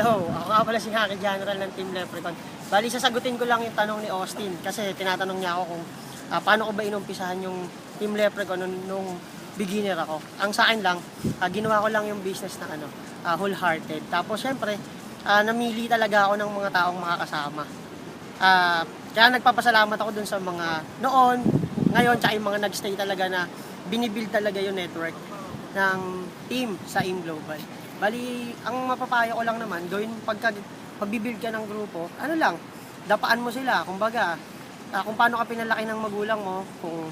Hello, ako nga pala si Haki General ng Team Leprechaun. Bali, sasagutin ko lang yung tanong ni Austin kasi tinatanong niya ako kung ah, paano ko ba inumpisahan yung Team Leprechaun nung, nung beginner ako. Ang sa akin lang, ah, ginawa ko lang yung business na ano, ah, wholehearted. Tapos syempre, ah, namili talaga ako ng mga taong makakasama. Ah, kaya nagpapasalamat ako dun sa mga noon, ngayon, tsaka yung mga nagstay talaga na binibuild talaga yung network ng team sa AIM Global. Bali, ang mapapayo ko lang naman, gawin pagka pagbibuild ka ng grupo, ano lang, dapaan mo sila. Kumbaga, ah, kung paano ka pinalaki ng magulang mo, kung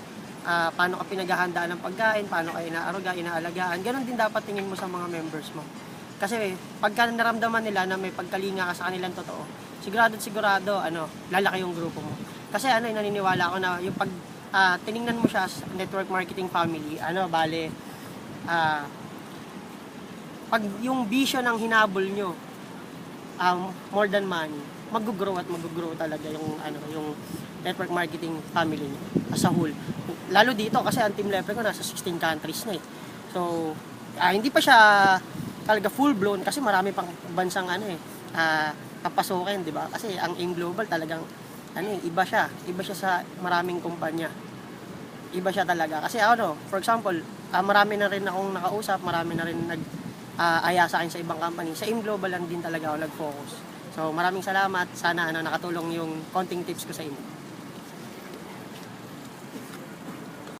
ah, paano ka pinaghahandaan ng pagkain, paano ka inaaruga, inaalagaan, ganun din dapat tingin mo sa mga members mo. Kasi pagka naramdaman nila na may pagkalinga ka sa kanilang totoo, sigurado sigurado ano, lalaki yung grupo mo. Kasi ano, naniniwala ako na yung pag ah, tiningnan mo siya as network marketing family, ano, bale, ah, pag yung vision ng hinabol nyo, um, more than money, mag-grow at mag-grow talaga yung ano yung network marketing family nyo as a whole. Lalo dito kasi ang Team Lepe ko nasa 16 countries na eh. So, ah, hindi pa siya talaga full blown kasi marami pang bansang ano eh ah, papasukin, di ba? Kasi ang AIM Global talagang ano eh, iba siya. Iba siya sa maraming kumpanya. Iba siya talaga. Kasi ano, for example, ah, marami na rin akong nakausap, marami na rin nag ah, aya sa akin sa ibang company. Sa AIM Global lang din talaga ako nag-focus. So maraming salamat. Sana ano, nakatulong yung konting tips ko sa inyo.